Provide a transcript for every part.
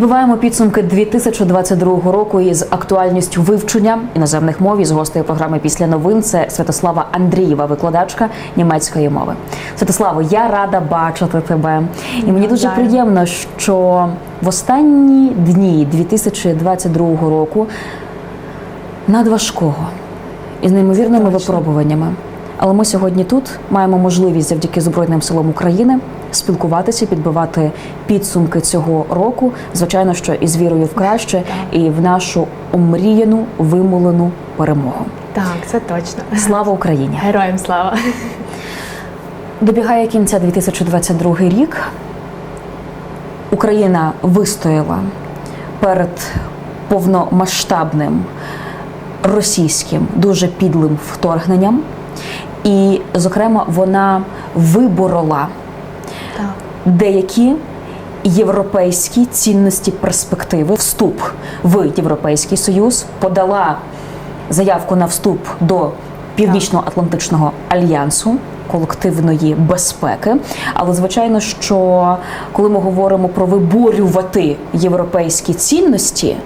Підбиваємо підсумки 2022 року із актуальністю вивчення іноземних мов із гостею програми після новин. Це Святослава Андрієва, викладачка німецької мови. Святославо, я рада бачити тебе, і мені дуже приємно, що в останні дні 2022 року надважкого із неймовірними Точно. випробуваннями. Але ми сьогодні тут маємо можливість завдяки Збройним силам України спілкуватися, підбивати підсумки цього року. Звичайно, що із вірою в краще і в нашу омріяну вимолену перемогу. Так, це точно. Слава Україні! Героям слава. Добігає кінця 2022 рік. Україна вистояла перед повномасштабним російським дуже підлим вторгненням, і, зокрема, вона виборола Так. деякі європейські цінності перспективи, вступ в Європейський Союз, подала заявку на вступ до Північно-Атлантичного альянсу. Колективної безпеки, але звичайно, що коли ми говоримо про виборювати європейські цінності,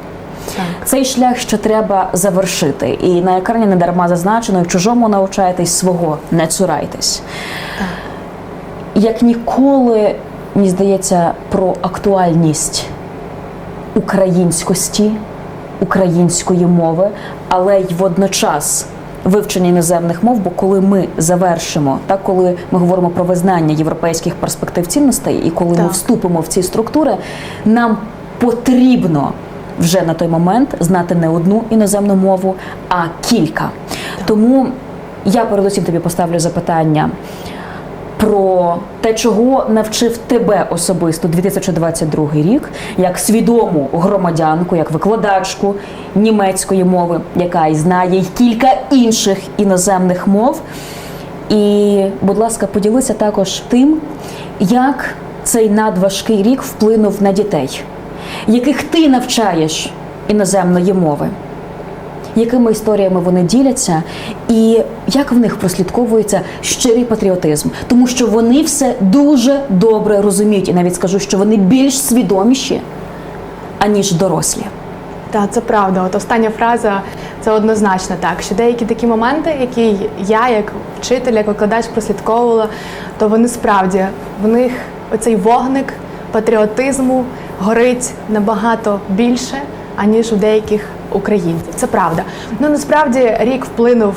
Так. цей шлях ще треба завершити. І на екрані не дарма зазначено, в чужому навчайтесь свого, не цурайтесь. Як ніколи, мені здається, про актуальність українськості, української мови, але й водночас вивчення іноземних мов. Бо коли ми завершимо, так коли ми говоримо про визнання європейських перспектив цінностей, і коли ми вступимо в ці структури, нам потрібно вже на той момент знати не одну іноземну мову, а кілька. Тому я передусім тобі поставлю запитання про те, чого навчив тебе особисто 2022 рік, як свідому громадянку, як викладачку німецької мови, яка і знає й кілька інших іноземних мов. І, будь ласка, поділися також тим, як цей надважкий рік вплинув на дітей, яких ти навчаєш іноземної мови якими історіями вони діляться, і як в них прослідковується щирий патріотизм, тому що вони все дуже добре розуміють, і навіть скажу, що вони більш свідоміші, аніж дорослі. Так, це правда. От остання фраза це однозначно так. Що деякі такі моменти, які я, як вчитель, як викладач прослідковувала, то вони справді в них оцей вогник патріотизму горить набагато більше, аніж у деяких українців. Це правда. Ну насправді рік вплинув.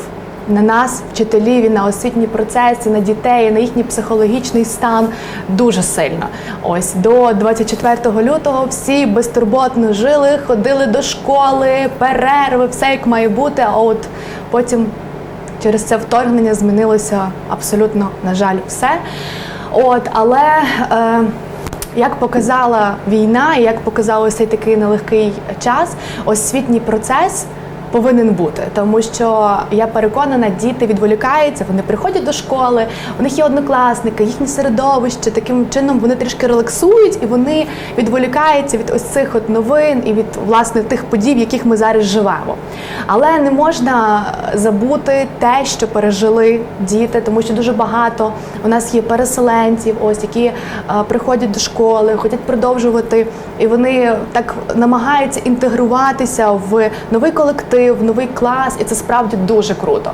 На нас, вчителів, і на освітні процеси, на дітей, на їхній психологічний стан дуже сильно. Ось до 24 лютого всі безтурботно жили, ходили до школи, перерви, все як має бути. А от потім через це вторгнення змінилося абсолютно, на жаль, все. От, але е, як показала війна, і як показав цей такий нелегкий час, освітній процес. Повинен бути, тому що я переконана, діти відволікаються, вони приходять до школи, у них є однокласники, їхнє середовище. Таким чином вони трішки релаксують і вони відволікаються від ось цих от новин і від власне тих подій, в яких ми зараз живемо. Але не можна забути те, що пережили діти, тому що дуже багато у нас є переселенців, ось які е, приходять до школи, хочуть продовжувати, і вони так намагаються інтегруватися в новий колектив, в новий клас, і це справді дуже круто.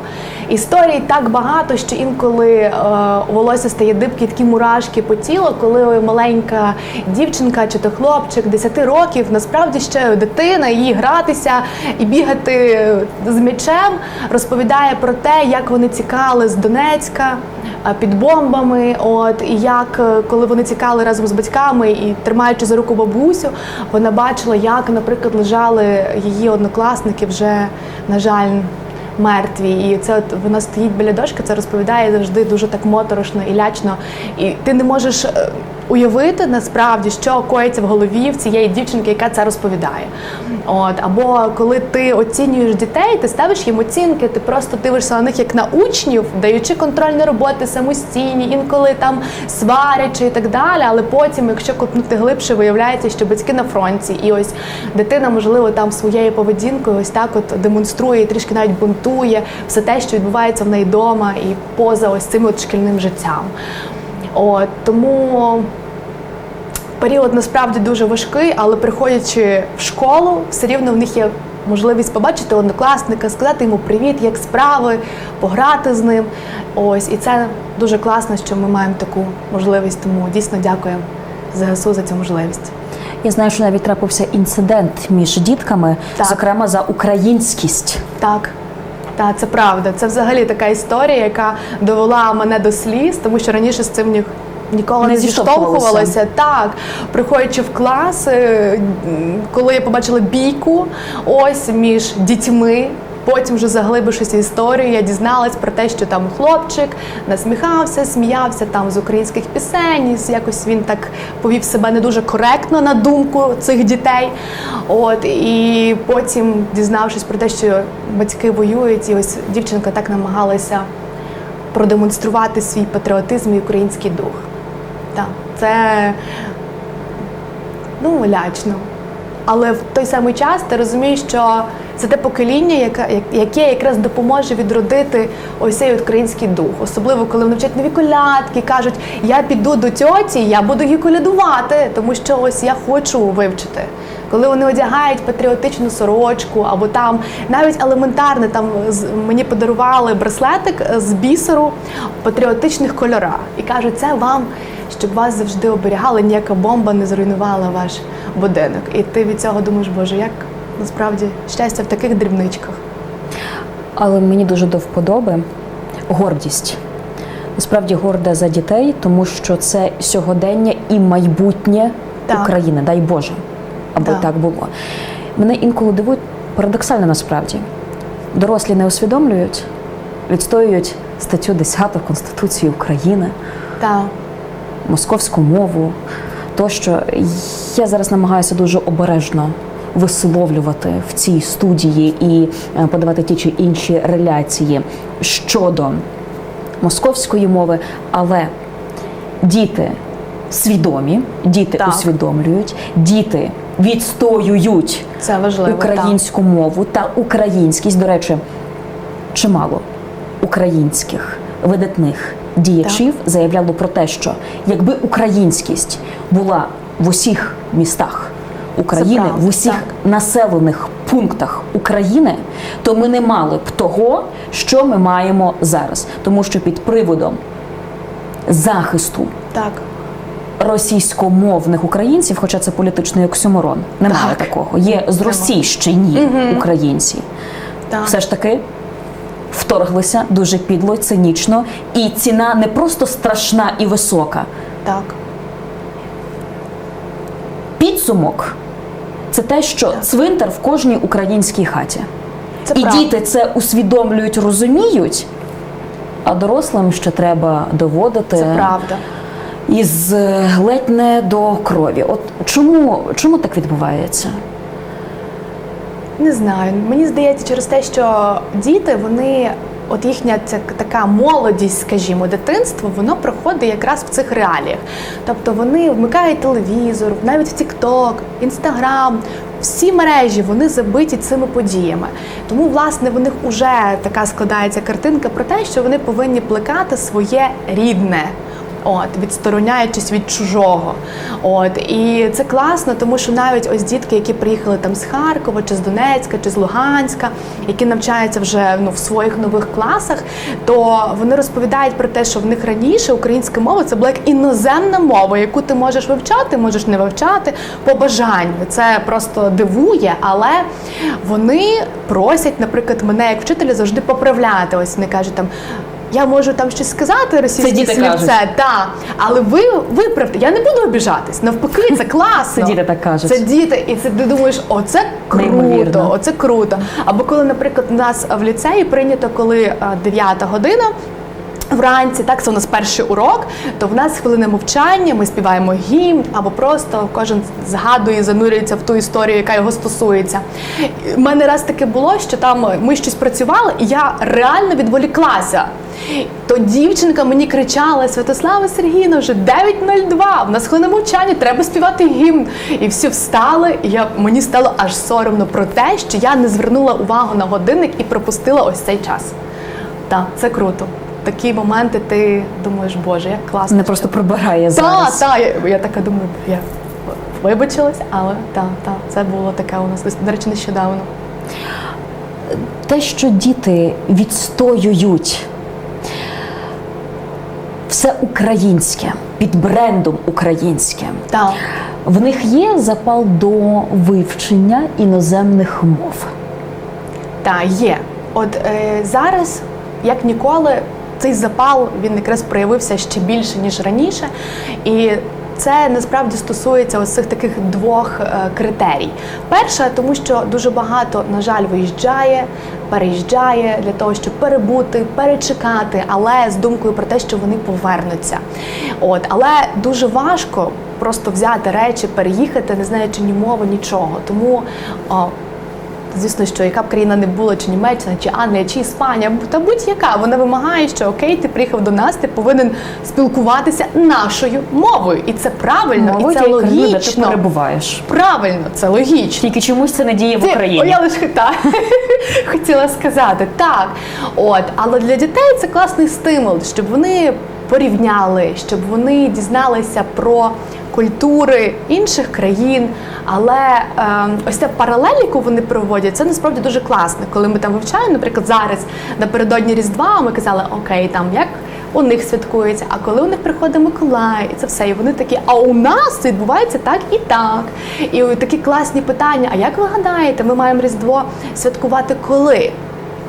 Історій так багато, що інколи е, волосся стає дибки, такі мурашки по тілу, коли маленька дівчинка чи то хлопчик 10 років, насправді ще дитина, їй гратися і бігати з м'ячем, розповідає про те, як вони тікали з Донецька е, під бомбами. От і як е, коли вони тікали разом з батьками і тримаючи за руку бабусю, вона бачила, як, наприклад, лежали її однокласники вже, на жаль. Мертві, і це от вона стоїть біля дошки, це розповідає завжди дуже так моторошно і лячно. І ти не можеш е, уявити насправді, що коїться в голові в цієї дівчинки, яка це розповідає. От або коли ти оцінюєш дітей, ти ставиш їм оцінки, ти просто дивишся на них як на учнів, даючи контрольні роботи самостійні, інколи там сварячи і так далі. Але потім, якщо копнути глибше, виявляється, що батьки на фронті, і ось дитина, можливо, там своєю поведінкою ось так от демонструє і трішки навіть бунтує все те, що відбувається в неї вдома і поза ось цим от шкільним життям. От тому період насправді дуже важкий, але приходячи в школу, все рівно в них є можливість побачити однокласника, сказати йому привіт, як справи, пограти з ним. Ось і це дуже класно, що ми маємо таку можливість. Тому дійсно дякуємо ЗСУ за цю можливість. Я знаю, що навіть трапився інцидент між дітками, Так. зокрема за українськість. Так. Так, це правда. Це взагалі така історія, яка довела мене до сліз, тому що раніше з цим ні, ніколи Не не, зіштовхувалася. Так, приходячи в клас, е, коли я побачила бійку ось між дітьми. Потім, вже заглибившись в історію, я дізналась про те, що там хлопчик насміхався, сміявся там з українських пісень. Якось він так повів себе не дуже коректно на думку цих дітей. От і потім, дізнавшись про те, що батьки воюють, і ось дівчинка так намагалася продемонструвати свій патріотизм і український дух. Так, це ну, лячно. Але в той самий час ти розумієш, що це те покоління, яке, яке якраз допоможе відродити ось цей український дух. Особливо, коли вони вчать нові колядки, кажуть, я піду до тьоті, я буду її колядувати, тому що ось я хочу вивчити. Коли вони одягають патріотичну сорочку, або там навіть елементарне, там мені подарували браслетик з бісеру в патріотичних кольорах і кажуть, це вам, щоб вас завжди оберігали, ніяка бомба не зруйнувала ваш будинок. І ти від цього думаєш, боже, як насправді щастя в таких дрібничках. Але мені дуже до вподоби гордість. Насправді горда за дітей, тому що це сьогодення і майбутнє Так. України, дай Боже, аби Так. так було. Мене інколи дивують парадоксально насправді. Дорослі не усвідомлюють, відстоюють статтю 10 Конституції України, Так, московську мову. Тощо я зараз намагаюся дуже обережно висловлювати в цій студії і е, подавати ті чи інші реляції щодо московської мови, але діти свідомі, діти Так. усвідомлюють, діти відстоюють це важливо. українську мову та українськість. До речі, чимало українських видатних діячів заявляло про те, що якби українськість була в усіх містах України, правда, в усіх так. населених пунктах України, то ми не мали б того, що ми маємо зараз, тому що під приводом захисту Так, російськомовних українців, хоча це політичний оксюморон, немає Так. такого. Є зросійщені українці. так. Все ж таки вторглися дуже підло, цинічно, і ціна не просто страшна і висока. так. Підсумок це те, що цвинтар в кожній українській хаті. Це і правда. діти це усвідомлюють, розуміють. А дорослим ще треба доводити Це правда. із е, ледь не до крові. От чому, чому так відбувається? Не знаю. Мені здається, через те, що діти, вони, от їхня ця така молодість, скажімо, дитинство, воно проходить якраз в цих реаліях. Тобто вони вмикають телевізор, навіть в TikTok, Instagram, всі мережі вони забиті цими подіями. Тому, власне, в них вже така складається картинка про те, що вони повинні плекати своє рідне. От, відстороняючись від чужого. От, і це класно, тому що навіть ось дітки, які приїхали там з Харкова, чи з Донецька, чи з Луганська, які навчаються вже ну, в своїх нових класах, то вони розповідають про те, що в них раніше українська мова це була як іноземна мова, яку ти можеш вивчати, можеш не вивчати по бажанню. Це просто дивує, але вони просять, наприклад, мене як вчителя завжди поправляти. Ось вони кажуть там. Я можу там щось сказати російське слівце, та але ви виправте. Я не буду обіжатись. Навпаки, це класно. Це діти так кажуть. Це діти, і це ти думаєш, оце круто, Неймовірно. оце круто. Або коли, наприклад, у нас в ліцеї прийнято, коли 9 година. Вранці, так це у нас перший урок, то в нас хвилина мовчання, ми співаємо гімн, або просто кожен згадує, занурюється в ту історію, яка його стосується. У мене раз таке було, що там ми щось працювали, і я реально відволіклася. То дівчинка мені кричала: Святослава Сергійовна, вже 9.02, в нас хвилина мовчання, треба співати гімн. І всі встали, і я, мені стало аж соромно про те, що я не звернула увагу на годинник і пропустила ось цей час. Так, це круто. Такі моменти ти думаєш, боже, як класно. Не просто прибирає Так, зараз. так, я, я така думаю, я вибачилась, але так, так, це було таке у нас до речі, нещодавно. Те, що діти відстоюють все українське під брендом українське. Так. В них є запал до вивчення іноземних мов. Так, є. От е, зараз, як ніколи, цей запал він якраз проявився ще більше ніж раніше, і це насправді стосується ось цих таких двох е, критерій. Перше, тому що дуже багато, на жаль, виїжджає, переїжджає для того, щоб перебути, перечекати, але з думкою про те, що вони повернуться. От, але дуже важко просто взяти речі, переїхати, не знаючи ні мови, нічого. Тому о, Звісно, що яка б країна не була, чи Німеччина, чи Англія, чи Іспанія, та будь-яка, вона вимагає, що окей, ти приїхав до нас, ти повинен спілкуватися нашою мовою, і це правильно, Мовою і це тієї країни, де ти логічно. перебуваєш. Правильно, це логічно. Тільки чомусь це не діє в Ти- О, Україні. я лише так хотіла сказати. Так, от, але для дітей це класний стимул, щоб вони порівняли, щоб вони дізналися про культури інших країн. Але е, ось ця паралель, яку вони проводять, це насправді дуже класно. Коли ми там вивчаємо, наприклад, зараз напередодні Різдва, ми казали, окей, там як. У них святкується, а коли у них приходить Миколай, і це все, і вони такі, а у нас відбувається так і так. І такі класні питання. А як ви гадаєте, ми маємо Різдво святкувати коли?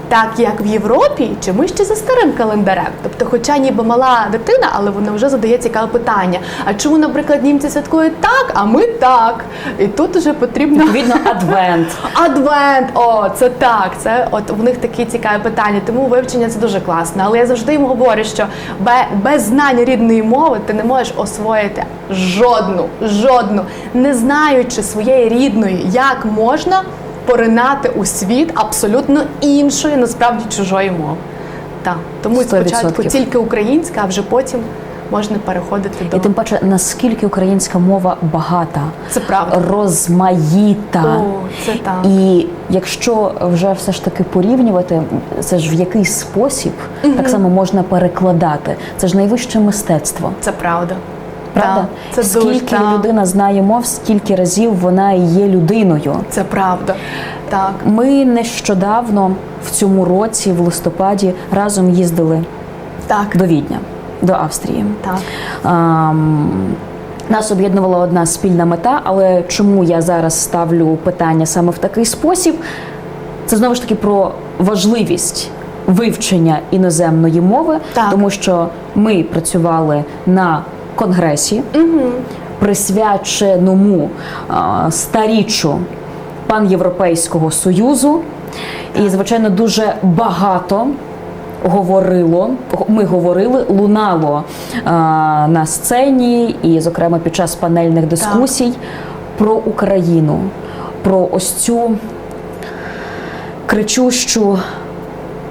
Так як в Європі, чи ми ще за старим календарем? Тобто, хоча ніби мала дитина, але вона вже задає цікаве питання. А чому, наприклад, німці святкують так, а ми так? І тут вже потрібно Відповідно, адвент. Адвент, о, це так. Це от в них такі цікаві питання. Тому вивчення це дуже класно. Але я завжди їм говорю, що бе- без знання рідної мови ти не можеш освоїти жодну, жодну, не знаючи своєї рідної, як можна поринати у світ абсолютно іншої, насправді чужої мови. Так, тому Сто спочатку тільки українська, а вже потім можна переходити до І тим паче, наскільки українська мова багата, це правда. розмаїта. О, це так. І якщо вже все ж таки порівнювати, це ж в який спосіб так само можна перекладати. Це ж найвище мистецтво. Це правда. Правда? Це скільки дуже, так. людина знає мов, стільки разів вона є людиною. Це правда. Так. Ми нещодавно в цьому році, в листопаді, разом їздили Так. до Відня, до Австрії. Так. Ам, Нас об'єднувала одна спільна мета, але чому я зараз ставлю питання саме в такий спосіб? Це знову ж таки про важливість вивчення іноземної мови, Так. тому що ми працювали на конгресі, присвяченому а, старіччю панєвропейського союзу, і звичайно дуже багато говорило. Ми говорили, лунало а, на сцені, і, зокрема, під час панельних дискусій про Україну, про ось цю кричущу,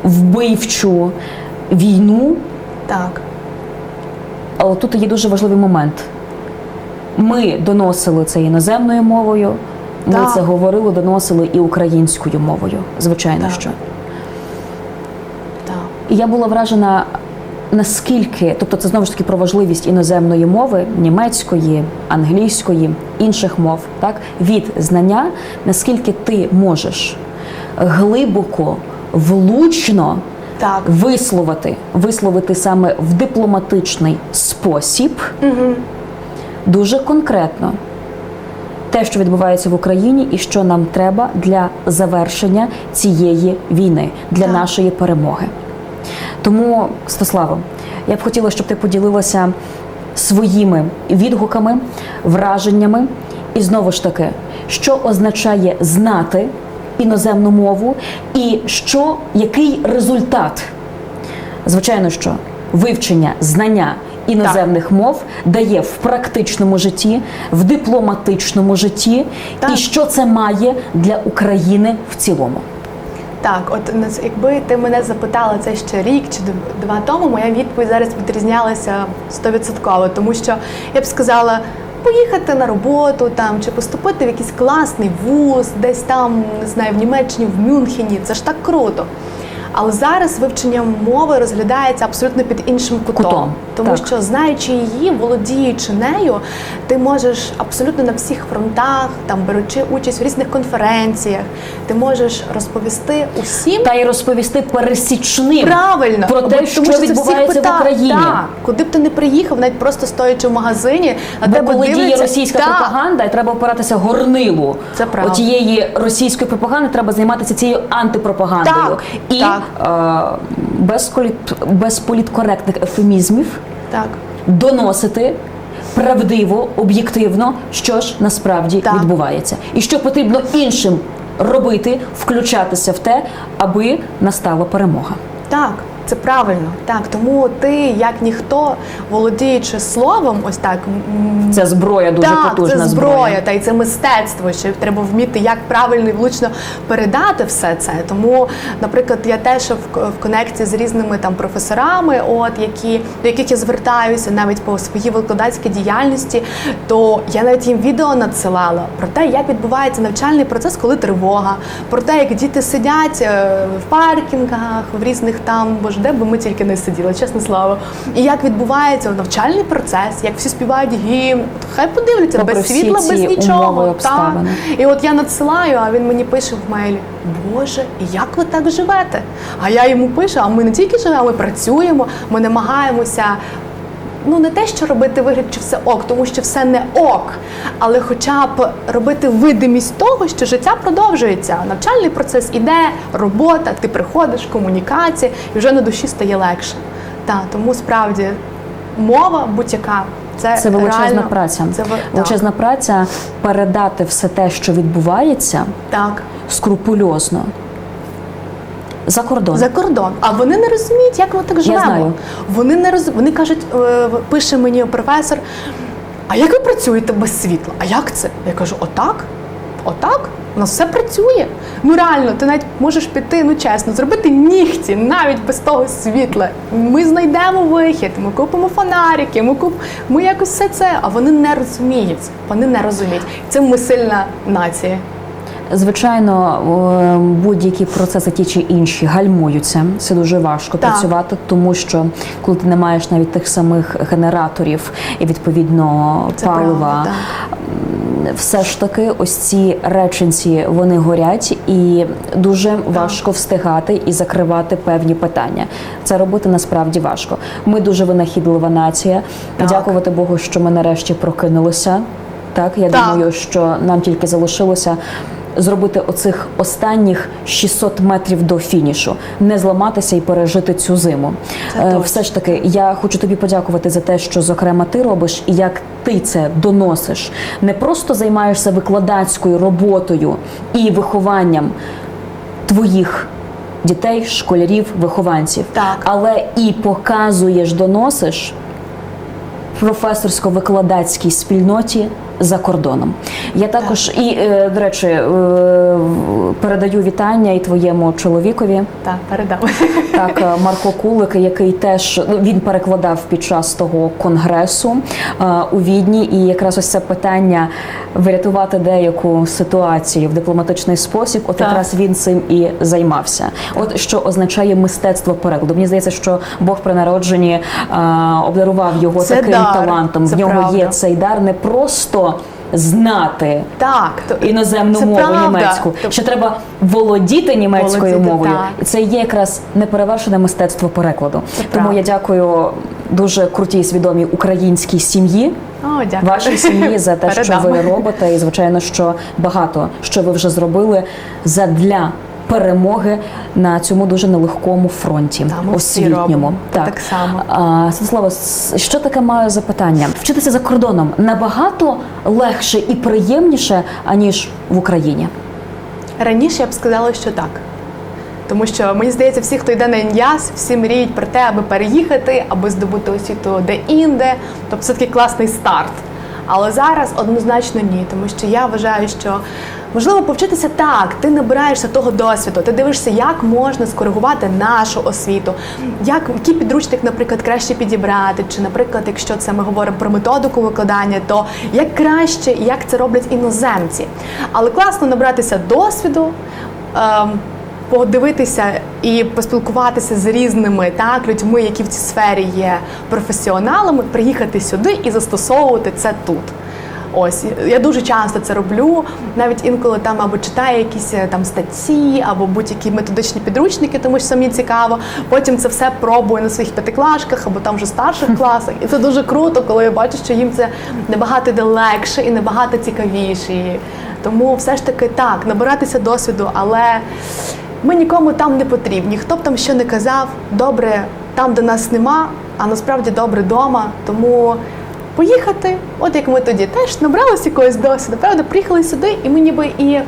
вбивчу війну. Так. Але тут є дуже важливий момент. Ми доносили це іноземною мовою, ми Так. це говорили, доносили і українською мовою, звичайно, Так. що. Так. І я була вражена, наскільки, тобто це знову ж таки про важливість іноземної мови, німецької, англійської, інших мов, так, від знання, наскільки ти можеш глибоко, влучно Так. висловити, висловити саме в дипломатичний спосіб, дуже конкретно. Те, що відбувається в Україні, і що нам треба для завершення цієї війни, для Так. нашої перемоги. Тому, Стаславо, я б хотіла, щоб ти поділилася своїми відгуками, враженнями, і знову ж таки, що означає знати іноземну мову, і що, який результат Звичайно, що вивчення знання іноземних мов дає в практичному житті, в дипломатичному житті, Так. і що це має для України в цілому. Так, от якби ти мене запитала це ще рік чи два тому, моя відповідь зараз відрізнялася стовідсотково, тому що я б сказала. Поїхати на роботу там чи поступити в якийсь класний вуз, десь там не знаю, в Німеччині, в Мюнхені, це ж так круто. Але зараз вивчення мови розглядається абсолютно під іншим кутом. Кутом, Тому так. що знаючи її, володіючи нею, ти можеш абсолютно на всіх фронтах, там беручи участь в різних конференціях, ти можеш розповісти усім Та й розповісти пересічним правильно про те, що це відбувається в. Україні. Так, куди б ти не приїхав, навіть просто стоячи в магазині, Бо тебе коли діє російська Так. пропаганда, і треба опиратися горнилу Це правда. отієї російської пропаганди, треба займатися цією антипропагандою. Так, І так. Е, без, політ, без політкоректних ефемізмів Так. доносити правдиво, об'єктивно, що ж насправді Так. відбувається, і що потрібно іншим робити, включатися в те, аби настала перемога. Так, це правильно. Так, тому ти, як ніхто, володіючи словом, ось так. Це зброя дуже так, потужна це зброя, та й це мистецтво. Що треба вміти, як правильно і влучно передати все це. Тому, наприклад, я теж в, в конекції з різними там професорами, от які до яких я звертаюся навіть по своїй викладацькій діяльності, то я навіть їм відео надсилала про те, як відбувається навчальний процес, коли тривога, про те, як діти сидять е, в паркінгах, в різних там, боже, де би ми тільки не сиділи, чесне слово. І як відбувається навчальний процес, як всі співають гімн, хай подивляться Попри без світла, без нічого. Так. І от я надсилаю, а він мені пише в мейлі: Боже, як ви так живете? А я йому пишу: а ми не тільки живемо, ми працюємо, ми намагаємося. Ну, не те, що робити вигляд, чи все ок, тому що все не ок, але хоча б робити видимість того, що життя продовжується. Навчальний процес іде, робота, ти приходиш, комунікація, і вже на душі стає легше. Так, тому справді мова будь-яка це, Це величезна реально, праця. Це ви- так. праця передати все те, що відбувається, так. скрупульозно за кордон. За кордон. А вони не розуміють, як ми так живемо. знаю. Вони не роз... Вони кажуть, е, пише мені професор. А як ви працюєте без світла? А як це? Я кажу, отак? Отак? У нас все працює. Ну реально, ти навіть можеш піти, ну чесно, зробити нігті навіть без того світла. Ми знайдемо вихід, ми купимо фонарики, ми куп... ми якось все це. А вони не розуміють. Вони не розуміють. Це ми сильна нація. Звичайно, будь-які процеси ті чи інші гальмуються. Це дуже важко Так. працювати, тому що коли ти не маєш навіть тих самих генераторів і відповідно Це палива. правда, так. Все ж таки, ось ці реченці вони горять, і дуже важко встигати і закривати певні питання. Це робити насправді важко. Ми дуже винахідлива нація. Так. Дякувати Богу, що ми нарешті прокинулися. Так, я Так. думаю, що нам тільки залишилося. Зробити оцих останніх 600 метрів до фінішу, не зламатися і пережити цю зиму. Це Е, точно. Все ж таки, я хочу тобі подякувати за те, що зокрема ти робиш, і як ти це доносиш. Не просто займаєшся викладацькою роботою і вихованням твоїх дітей, школярів, вихованців, Так. але і показуєш, доносиш професорсько-викладацькій спільноті за кордоном. Я також і, е, до речі, е, передаю вітання і твоєму чоловікові. Так, передам. Так, е, Марко Кулик, який теж ну, він перекладав під час того конгресу у Відні, і якраз ось це питання врятувати деяку ситуацію в дипломатичний спосіб. От Так. якраз він цим і займався. От що означає мистецтво перекладу. Мені здається, що Бог при народженні обдарував його Це таким дар, талантом. це в нього правда. є цей дар не просто знати Так, то іноземну це мову правда. німецьку. Тобто- Ще треба володіти німецькою Володіти, мовою. так. Це є якраз неперевершене мистецтво перекладу. Це Тому правда. я дякую дуже крутій свідомій українській сім'ї. О, дякую. Вашій сім'ї за те, що ви робите, і звичайно, що багато що ви вже зробили задля перемоги на цьому дуже нелегкому фронті Та, освітньому. робимо. Так само. А, що таке маю запитання? Вчитися за кордоном набагато легше і приємніше аніж в Україні. Раніше я б сказала, що так. Тому що мені здається, всі, хто йде на ін'яз, всі мріють про те, аби переїхати, аби здобути освіту де-інде. Тобто це такий класний старт. Але зараз однозначно ні, тому що я вважаю, що можливо повчитися так, ти набираєшся того досвіду, ти дивишся, як можна скоригувати нашу освіту, як який підручник, наприклад, краще підібрати, чи, наприклад, якщо це ми говоримо про методику викладання, то як краще, як це роблять іноземці. Але класно набратися досвіду. Ем, подивитися і поспілкуватися з різними так людьми, які в цій сфері є професіоналами, приїхати сюди і застосовувати це тут. Ось я дуже часто це роблю, навіть інколи там або читаю якісь е, там статті, або будь-які методичні підручники, тому що мені цікаво. Потім це все пробую на своїх п'ятиклашках або там вже старших класах. І це дуже круто, коли я бачу, що їм це набагато йде легше і набагато цікавіше. Тому все ж таки так, набиратися досвіду, але ми нікому там не потрібні. Хто б там що не казав, добре там, де нас нема, а насправді добре вдома. Тому поїхати, от як ми тоді теж набралися якогось досвіду, правда, приїхали сюди, і ми ніби і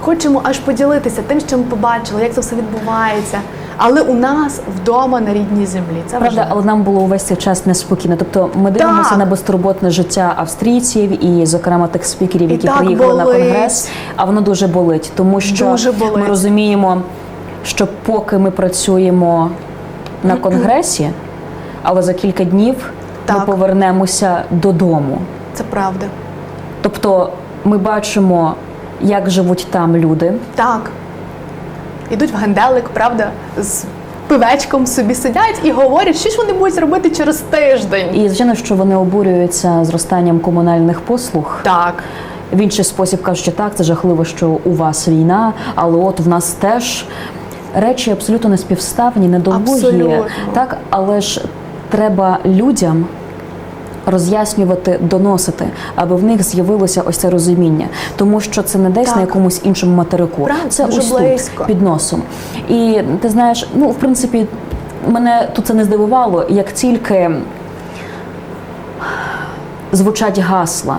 хочемо аж поділитися тим, що ми побачили, як це все відбувається. Але у нас вдома на рідній землі. Це Правда, важливо. але нам було увесь цей час неспокійно. Тобто ми дивимося Так. на безтурботне життя австрійців і, зокрема, тих спікерів, І які приїхали на конгрес. А воно дуже болить, тому що Дуже болить. ми розуміємо, що поки ми працюємо на конгресі, але за кілька днів ми повернемося додому. Це правда. Тобто ми бачимо, як живуть там люди. Так. Ідуть в генделик, правда, з пивечком собі сидять і говорять, що ж вони будуть робити через тиждень. І звичайно, що вони обурюються зростанням комунальних послуг. Так. В інший спосіб кажуть, що так, це жахливо, що у вас війна, але от в нас теж речі абсолютно неспівставні, недолугі. Абсолютно. Так, але ж треба людям. Роз'яснювати, доносити, аби в них з'явилося ось це розуміння, тому що це не десь Так. на якомусь іншому материку, Правда, це ось тут під носом. І ти знаєш, ну в принципі, мене тут це не здивувало, як тільки звучать гасла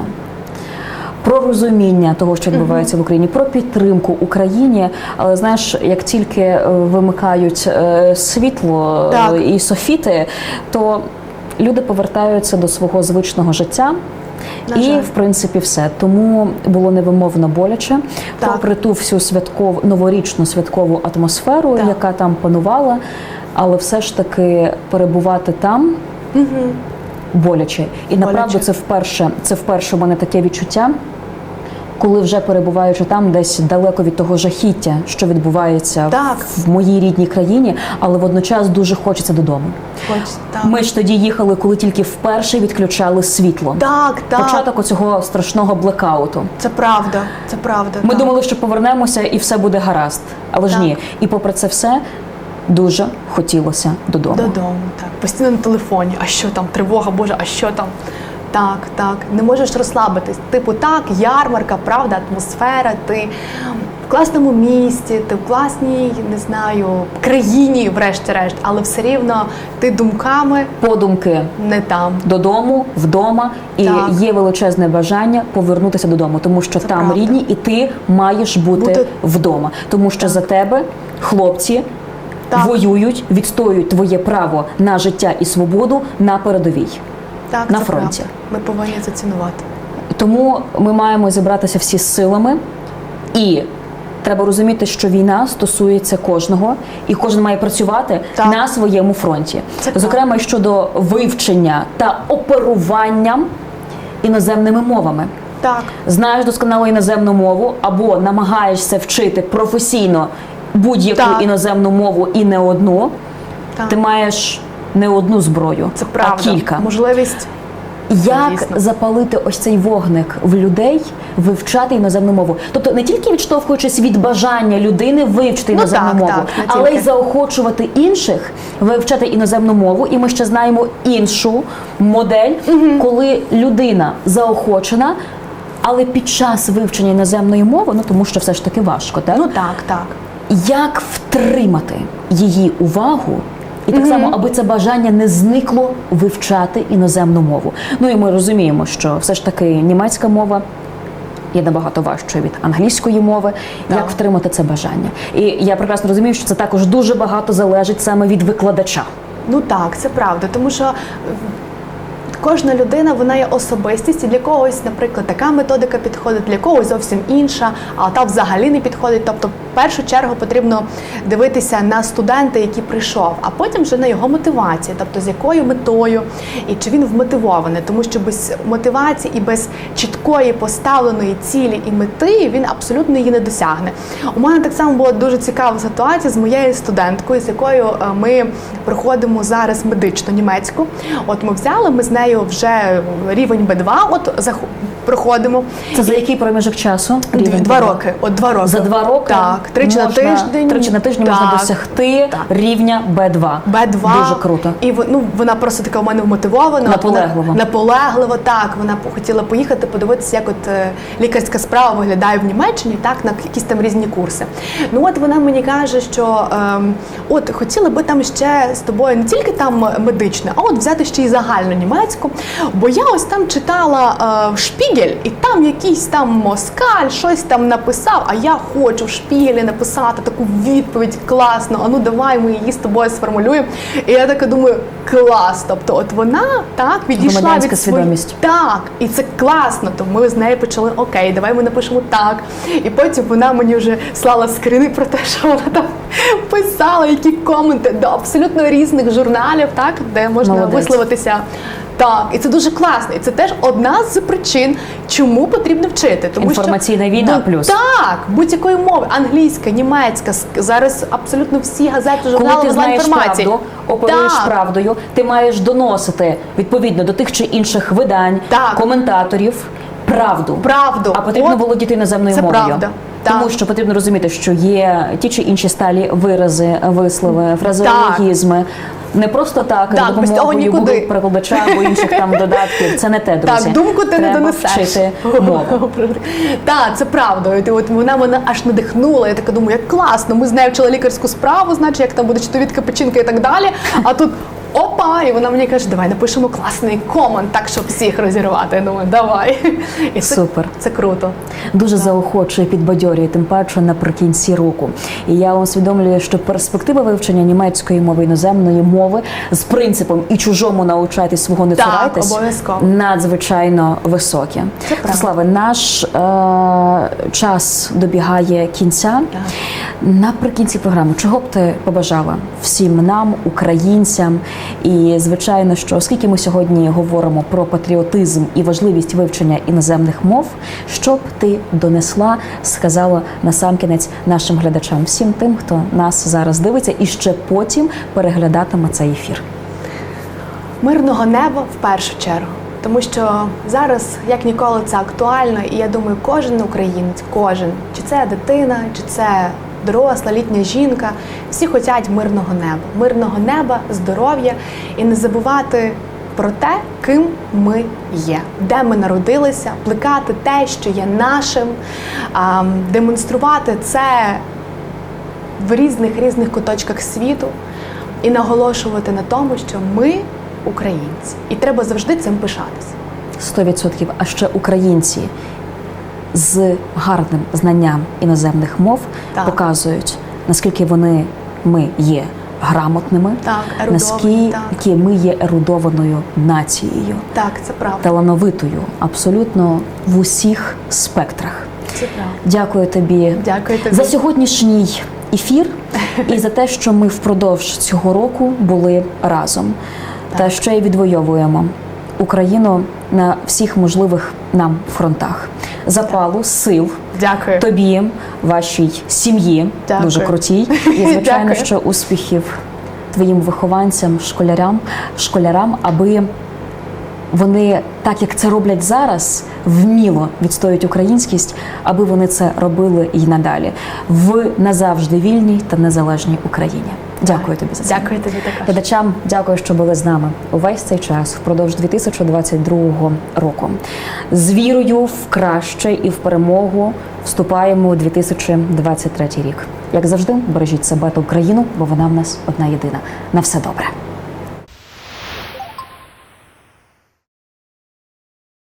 про розуміння того, що відбувається в Україні, про підтримку Україні. Але знаєш, як тільки е, вимикають е, світло е, Так. і софіти, то люди повертаються до свого звичного життя. На і жаль. в принципі все тому було невимовно боляче, Так. попри ту всю святкову новорічну святкову атмосферу, Так. яка там панувала, але все ж таки перебувати там боляче. І направду це вперше, це вперше у мене таке відчуття, коли вже перебуваючи там, десь далеко від того жахіття, що відбувається Так. в моїй рідній країні, але водночас дуже хочеться додому. Хоч, так. Ми ж тоді їхали, коли тільки вперше відключали світло. Так, так. Початок оцього страшного блекауту. Це правда. Це правда. Ми так. думали, що повернемося і все буде гаразд. Але ж ні. І попри це все дуже хотілося додому. Додому, так. Постійно на телефоні. А що там? Тривога, Боже, а що там? Так, так. Не можеш розслабитись. Типу, так, ярмарка, правда, атмосфера, ти в класному місті, ти в класній, не знаю, країні, врешті-решт, але все рівно ти думками Подумки не там. додому, вдома, і Так. є величезне бажання повернутися додому, тому що Це там правда. рідні, і ти маєш бути, Бути- вдома, тому що за тебе хлопці. Так. Воюють, відстоюють твоє право на життя і свободу на передовій. Так, На це фронті. правда. Ми повинні це цінувати. Тому ми маємо зібратися всі з силами, і треба розуміти, що війна стосується кожного, і кожен має працювати Так. на своєму фронті. Це. Зокрема, і щодо вивчення та оперування іноземними мовами. Так, Знаєш досконало іноземну мову або намагаєшся вчити професійно будь-яку Так. іноземну мову і не одну, так. ти маєш не одну зброю, це правда. а кілька. Можливість. Як дійсно. запалити ось цей вогник в людей, вивчати іноземну мову? Тобто не тільки відштовхуючись від бажання людини вивчити Ну іноземну так, мову, так, але й заохочувати інших вивчати іноземну мову. І ми ще знаємо іншу модель, коли людина заохочена. Але під час вивчення іноземної мови, ну тому що все ж таки важко, так? Ну так, так. як втримати її увагу, і так само, аби це бажання не зникло вивчати іноземну мову. Ну і ми розуміємо, що все ж таки німецька мова. Є набагато важчою від англійської мови, Так. як втримати це бажання. І я прекрасно розумію, що це також дуже багато залежить саме від викладача. Ну так, це правда, тому що кожна людина вона є особистість, і для когось, наприклад, така методика підходить, для когось зовсім інша, а та взагалі не підходить. Тобто, в першу чергу потрібно дивитися на студента, який прийшов, а потім вже на його мотивації, тобто з якою метою і чи він вмотивований, тому що без мотивації і без чіткої поставленої цілі і мети він абсолютно її не досягне. У мене так само була дуже цікава ситуація з моєю студенткою, з якою е, ми проходимо зараз медичну німецьку. От ми взяли, ми з нею вже рівень Б2, от проходимо. Це за який проміжок часу? Рівень Два Б2? роки. От два роки. За два роки Так, тричі на тиждень. Тричі на тиждень можна досягти Так. рівня Б2. Б2. Дуже круто. І ну, вона просто така у мене вмотивована. Наполеглива. Наполегливо, так. Вона хотіла поїхати, подивитися, як от е, лікарська справа виглядає в Німеччині, так, на якісь там різні курси. Ну от вона мені каже, що ем, от хотіла би там ще з тобою не тільки там медичне, а от взяти ще й загальну німецьку. Бо я ось там читала е, Шпігель, і там якийсь там москаль щось там написав, а я хочу в Шпігелі написати таку відповідь класно. А ну давай ми її з тобою сформулюємо. І я така думаю, клас. Тобто, от вона так відійшла від свідомість. Так, і це класно. То ми з нею почали окей, давай ми напишемо так. І потім вона мені вже слала скрини про те, що вона там писала, які коменти до абсолютно різних журналів, так де можна Молодець. висловитися. Так, і це дуже класно. І це теж одна з причин, чому потрібно вчити. Тому Інформаційна що, війна ну, плюс. Так, будь-якої мови, англійська, німецька, зараз абсолютно всі газети, Коли ти знаєш інформації. правду, оперуєш Так. правдою, ти маєш доносити відповідно до тих чи інших видань, Так. коментаторів правду. Правду. А потрібно От володіти іноземною це мовою. правда. Тому що потрібно розуміти, що є ті чи інші сталі вирази, вислови, фразеологізми. Не просто так, Так, без допомогою нікуди. Перекладача або інших там додатків. Це не те, друзі. Так, думку ти не Треба донесеш. вчити мову. Так, це правда. І От вона мене аж надихнула. Я така думаю, як класно. Ми з нею вчили лікарську справу, значить, як там буде читовідка, печінка і так далі. А тут. Опа, і вона мені каже, давай напишемо класний комент, так щоб всіх розірвати. Я думаю, давай. І це, Супер. Це круто. Дуже заохочує, підбадьорює, тим паче наприкінці року. І я усвідомлюю, що перспектива вивчення німецької мови іноземної мови з принципом і чужому навчайтесь свого не Так, цурайтесь обов'язково. надзвичайно високі. Це правда. Славе, наш е- час добігає кінця. Так. Наприкінці програми, чого б ти побажала всім нам, українцям, і звичайно, що оскільки ми сьогодні говоримо про патріотизм і важливість вивчення іноземних мов, що б ти донесла, сказала насамкінець нашим глядачам, всім тим, хто нас зараз дивиться, і ще потім переглядатиме цей ефір. Мирного неба в першу чергу. Тому що зараз, як ніколи, це актуально, і я думаю, кожен українець, кожен, чи це дитина, чи це доросла, літня жінка, всі хочуть мирного неба, мирного неба, здоров'я. І не забувати про те, ким ми є, де ми народилися, плекати те, що є нашим, демонструвати це в різних різних куточках світу і наголошувати на тому, що ми українці, і треба завжди цим пишатися. 100%. А ще українці з гарним знанням іноземних мов Так. показують, наскільки вони ми є грамотними, Так, наскільки ми є ерудованою нацією, Так, це правда. талановитою, абсолютно в усіх спектрах. Це правда. Дякую тобі Дякую тобі. за сьогоднішній ефір і за те, що ми впродовж цього року були разом та ще й відвоюємо Україну на всіх можливих нам фронтах. Запалу, сил Дякую. тобі, вашій сім'ї, Дякую. дуже крутій. І звичайно, Дякую. що успіхів твоїм вихованцям, школярам, школярам, аби вони, так як це роблять зараз, вміло відстоюють українськість, аби вони це робили і надалі в назавжди вільній та незалежній Україні. Дякую тобі за це. Дякую тобі також. Глядачам дякую, що були з нами увесь цей час впродовж 2022 року. З вірою в краще і в перемогу вступаємо у 2023 рік. Як завжди, бережіть себе та Україну, бо вона в нас одна єдина. На все добре.